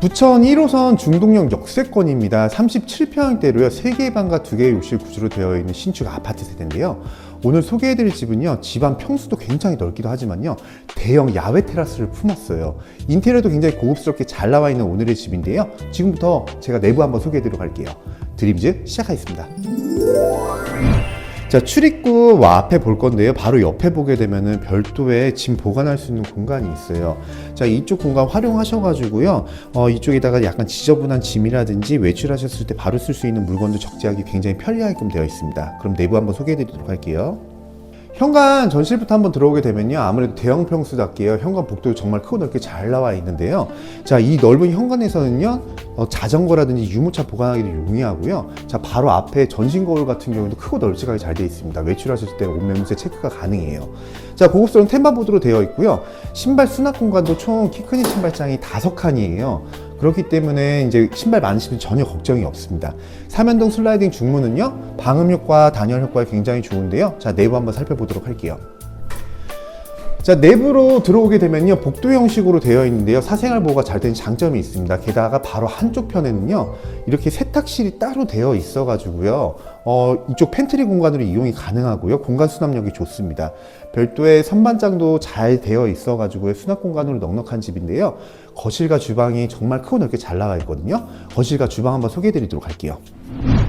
부천 1호선 중동역 역세권입니다. 37평대로요. 3개의 방과 2개의 욕실 구조로 되어 있는 신축 아파트 세대인데요. 오늘 소개해드릴 집은요. 집안 평수도 굉장히 넓기도 하지만요. 대형 야외 테라스를 품었어요. 인테리어도 굉장히 고급스럽게 잘 나와 있는 오늘의 집인데요. 지금부터 제가 내부 한번 소개해드리도록 할게요. 드림즈 시작하겠습니다. 자, 출입구 와 앞에 볼 건데요. 바로 옆에 보게 되면은 별도의 짐 보관할 수 있는 공간이 있어요. 자, 이쪽 공간 활용하셔가지고요. 어, 이쪽에다가 약간 지저분한 짐이라든지 외출하셨을 때 바로 쓸 수 있는 물건도 적재하기 굉장히 편리하게끔 되어 있습니다. 그럼 내부 한번 소개해 드리도록 할게요. 현관 전실부터 한번 들어오게 되면요. 아무래도 대형 평수답게요. 현관 복도 정말 크고 넓게 잘 나와 있는데요. 자, 이 넓은 현관에서는요. 어, 자전거라든지 유모차 보관하기도 용이하고요. 자, 바로 앞에 전신 거울 같은 경우도 크고 널찍하게 잘 되어 있습니다. 외출하실 때 옷매무새 체크가 가능해요. 자, 고급스러운 템바보드로 되어 있고요. 신발 수납 공간도 총 키 큰 신발장이 다섯 칸이에요. 그렇기 때문에 이제 신발 많으시면 전혀 걱정이 없습니다. 삼연동 슬라이딩 중문은요, 방음 효과, 단열 효과에 굉장히 좋은데요. 자, 내부 한번 살펴보도록 할게요. 자, 내부로 들어오게 되면요, 복도 형식으로 되어 있는데요. 사생활 보호가 잘 된 장점이 있습니다. 게다가 바로 한쪽 편에는요, 이렇게 세탁실이 따로 되어 있어 가지고요, 어, 이쪽 팬트리 공간으로 이용이 가능하고요. 공간 수납력이 좋습니다. 별도의 선반장도 잘 되어 있어 가지고 수납 공간으로 넉넉한 집인데요. 거실과 주방이 정말 크고 넓게 잘 나와 있거든요. 거실과 주방 한번 소개해 드리도록 할게요.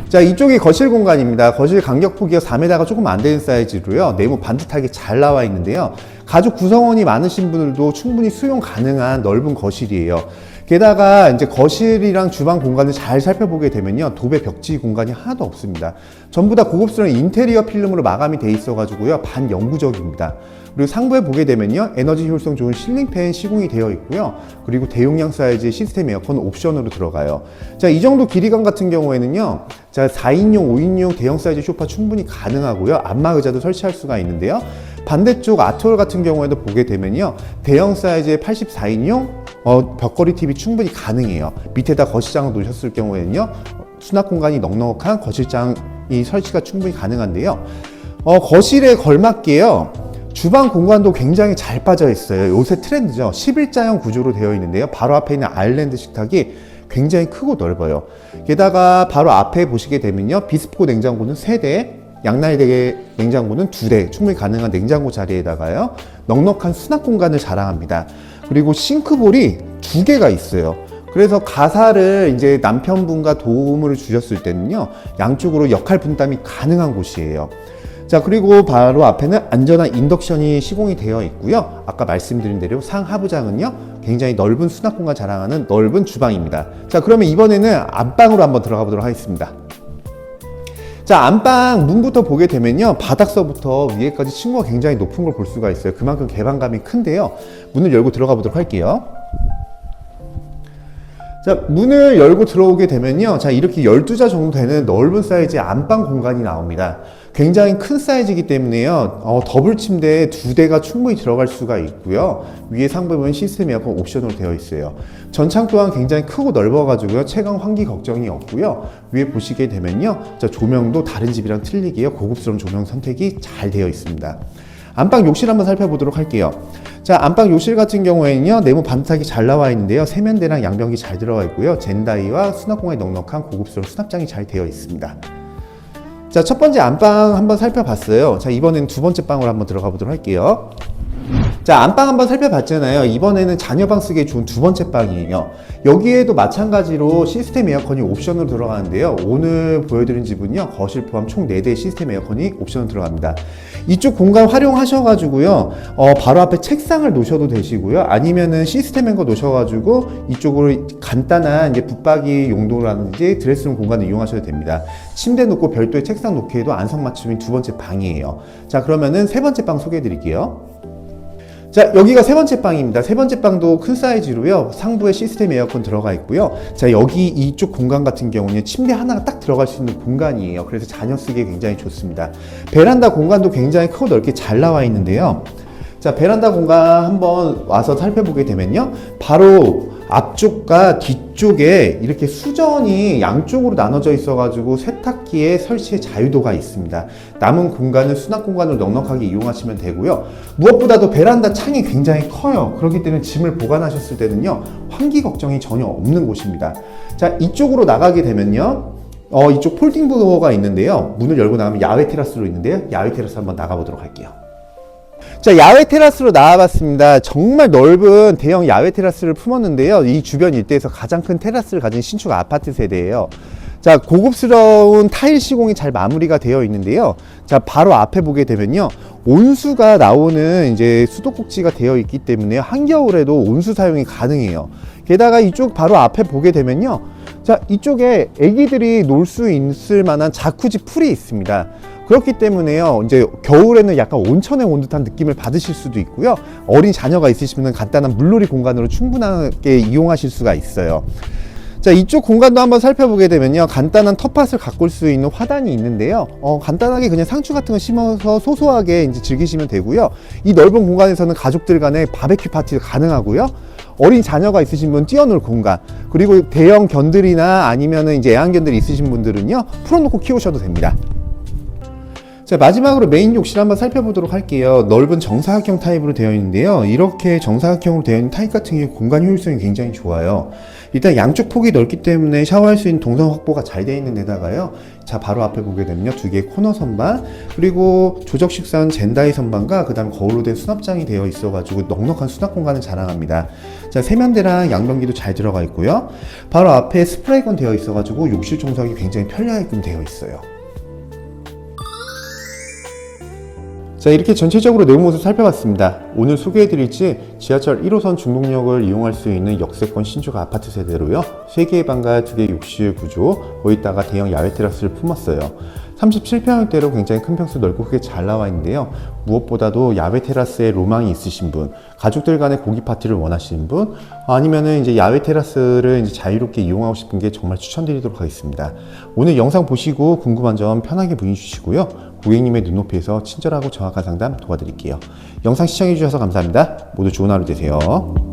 자, 이쪽이 거실 공간입니다. 거실 간격 폭이요 4m가 조금 안 되는 사이즈로요. 네모 반듯하게 잘 나와 있는데요. 가족 구성원이 많으신 분들도 충분히 수용 가능한 넓은 거실이에요. 게다가 이제 거실이랑 주방 공간을 잘 살펴보게 되면요. 도배 벽지 공간이 하나도 없습니다. 전부 다 고급스러운 인테리어 필름으로 마감이 돼 있어 가지고요. 반영구적입니다. 그리고 상부에 보게 되면요. 에너지 효율성 좋은 실링팬 시공이 되어 있고요. 그리고 대용량 사이즈의 시스템 에어컨 옵션으로 들어가요. 자, 이 정도 길이감 같은 경우에는요. 자, 4인용, 5인용 대형 사이즈 소파 충분히 가능하고요. 안마 의자도 설치할 수가 있는데요. 반대쪽 아트홀 같은 경우에도 보게 되면요. 대형 사이즈의 84인용 어, 벽걸이 TV 충분히 가능해요. 밑에다 거실장을 놓으셨을 경우에는요. 수납 공간이 넉넉한 거실장이 설치가 충분히 가능한데요. 어, 거실에 걸맞게요. 주방 공간도 굉장히 잘 빠져 있어요. 요새 트렌드죠. 11자형 구조로 되어 있는데요. 바로 앞에 있는 아일랜드 식탁이 굉장히 크고 넓어요. 게다가 바로 앞에 보시게 되면요. 비스포 냉장고는 3대, 양날대게 냉장고는 2대, 충분히 가능한 냉장고 자리에다가요. 넉넉한 수납 공간을 자랑합니다. 그리고 싱크볼이 두 개가 있어요. 그래서 가사를 이제 남편분과 도움을 주셨을 때는요, 양쪽으로 역할 분담이 가능한 곳이에요. 자, 그리고 바로 앞에는 안전한 인덕션이 시공이 되어 있고요. 아까 말씀드린 대로 상하부장은요, 굉장히 넓은 수납 공간 자랑하는 넓은 주방입니다. 자, 그러면 이번에는 안방으로 한번 들어가 보도록 하겠습니다. 자, 안방 문부터 보게 되면요. 바닥서부터 위에까지 층고가 굉장히 높은 걸 볼 수가 있어요. 그만큼 개방감이 큰데요. 문을 열고 들어가 보도록 할게요. 자, 문을 열고 들어오게 되면요. 자, 이렇게 12자 정도 되는 넓은 사이즈의 안방 공간이 나옵니다. 굉장히 큰 사이즈이기 때문에요. 어, 더블 침대에 두 대가 충분히 들어갈 수가 있고요. 위에 보면 시스템 에어컨 옵션으로 되어 있어요. 전창 또한 굉장히 크고 넓어가지고요. 채광 환기 걱정이 없고요. 위에 보시게 되면요. 자, 조명도 다른 집이랑 틀리게요. 고급스러운 조명 선택이 잘 되어 있습니다. 안방 욕실 한번 살펴보도록 할게요. 자, 안방 욕실 같은 경우에는요, 네모 반듯하게 잘 나와 있는데요. 세면대랑 양변기 잘 들어가 있고요. 젠다이와 수납 공간이 넉넉한 고급스러운 수납장이 잘 되어 있습니다. 자, 첫 번째 안방 한번 살펴봤어요. 자, 이번엔 두 번째 방으로 한번 들어가 보도록 할게요. 자, 안방 한번 살펴봤잖아요. 이번에는 자녀방 쓰기에 좋은 두 번째 방이에요. 여기에도 마찬가지로 시스템 에어컨이 옵션으로 들어가는데요. 오늘 보여드린 집은요, 거실 포함 총 4대의 시스템 에어컨이 옵션으로 들어갑니다. 이쪽 공간 활용하셔가지고요, 어, 바로 앞에 책상을 놓으셔도 되시고요. 아니면은 시스템 앵거 놓으셔가지고 이쪽으로 간단한 이제 붙박이 용도라든지 드레스룸 공간을 이용하셔도 됩니다. 침대 놓고 별도의 책상 놓기에도 안성맞춤인 두 번째 방이에요. 자, 그러면은 세 번째 방 소개해 드릴게요. 자, 여기가 세 번째 방입니다. 세 번째 방도 큰 사이즈로요. 상부에 시스템 에어컨 들어가 있고요. 자, 여기 이쪽 공간 같은 경우는 침대 하나가 딱 들어갈 수 있는 공간이에요. 그래서 자녀 쓰기에 굉장히 좋습니다. 베란다 공간도 굉장히 크고 넓게 잘 나와 있는데요. 자, 베란다 공간 한번 와서 살펴보게 되면요. 바로 앞쪽과 뒤쪽에 이렇게 수전이 양쪽으로 나눠져 있어가지고 세탁기의 설치의 자유도가 있습니다. 남은 공간은 수납 공간으로 넉넉하게 이용하시면 되고요. 무엇보다도 베란다 창이 굉장히 커요. 그렇기 때문에 짐을 보관하셨을 때는요, 환기 걱정이 전혀 없는 곳입니다. 자, 이쪽으로 나가게 되면요. 어, 이쪽 폴딩 도어가 있는데요. 문을 열고 나가면 야외 테라스로 있는데요. 야외 테라스 한번 나가보도록 할게요. 자, 야외 테라스로 나와봤습니다. 정말 넓은 대형 야외 테라스를 품었는데요. 이 주변 일대에서 가장 큰 테라스를 가진 신축 아파트 세대예요. 자, 고급스러운 타일 시공이 잘 마무리가 되어 있는데요. 자, 바로 앞에 보게 되면요. 온수가 나오는 이제 수도꼭지가 되어 있기 때문에 한겨울에도 온수 사용이 가능해요. 게다가 이쪽 바로 앞에 보게 되면요. 자, 이쪽에 애기들이 놀 수 있을 만한 자쿠지 풀이 있습니다. 그렇기 때문에요. 이제 겨울에는 약간 온천에 온 듯한 느낌을 받으실 수도 있고요. 어린 자녀가 있으시면 간단한 물놀이 공간으로 충분하게 이용하실 수가 있어요. 자, 이쪽 공간도 한번 살펴보게 되면요. 간단한 텃밭을 가꿀 수 있는 화단이 있는데요. 어, 간단하게 그냥 상추 같은 거 심어서 소소하게 이제 즐기시면 되고요. 이 넓은 공간에서는 가족들 간의 바베큐 파티도 가능하고요. 어린 자녀가 있으신 분 뛰어놀 공간 그리고 대형 견들이나 아니면은 이제 애완견들이 있으신 분들은요 풀어놓고 키우셔도 됩니다. 자 마지막으로 메인 욕실 한번 살펴보도록 할게요. 넓은 정사각형 타입으로 되어 있는데요. 이렇게 정사각형으로 되어 있는 타입 같은 경우 공간 효율성이 굉장히 좋아요. 일단 양쪽 폭이 넓기 때문에 샤워할 수 있는 동선 확보가 잘 되어 있는 데다가요. 자 바로 앞에 보게 되면요 두 개의 코너 선반 그리고 조적 식사한 젠다이 선반과 그 다음 거울로 된 수납장이 되어 있어가지고 넉넉한 수납 공간을 자랑합니다. 자 세면대랑 양변기도 잘 들어가 있고요. 바로 앞에 스프레이건 되어 있어가지고 욕실 청소하기 굉장히 편리하게끔 되어 있어요. 자 이렇게 전체적으로 내부 모습 살펴봤습니다. 오늘 소개해드릴지 지하철 1호선 중동역을 이용할 수 있는 역세권 신축 아파트 세대로요. 3개의 방과 2개의 욕실 구조, 거기다가 대형 야외 테라스를 품었어요. 37평형대로 굉장히 큰 평수 넓고 크게 잘 나와 있는데요. 무엇보다도 야외 테라스에 로망이 있으신 분, 가족들 간의 고기 파티를 원하시는 분, 아니면은 이제 야외 테라스를 이제 자유롭게 이용하고 싶은 게 정말 추천드리도록 하겠습니다. 오늘 영상 보시고 궁금한 점 편하게 문의 주시고요. 고객님의 눈높이에서 친절하고 정확한 상담 도와드릴게요. 영상 시청해주셔서 감사합니다. 모두 좋은 하루 되세요.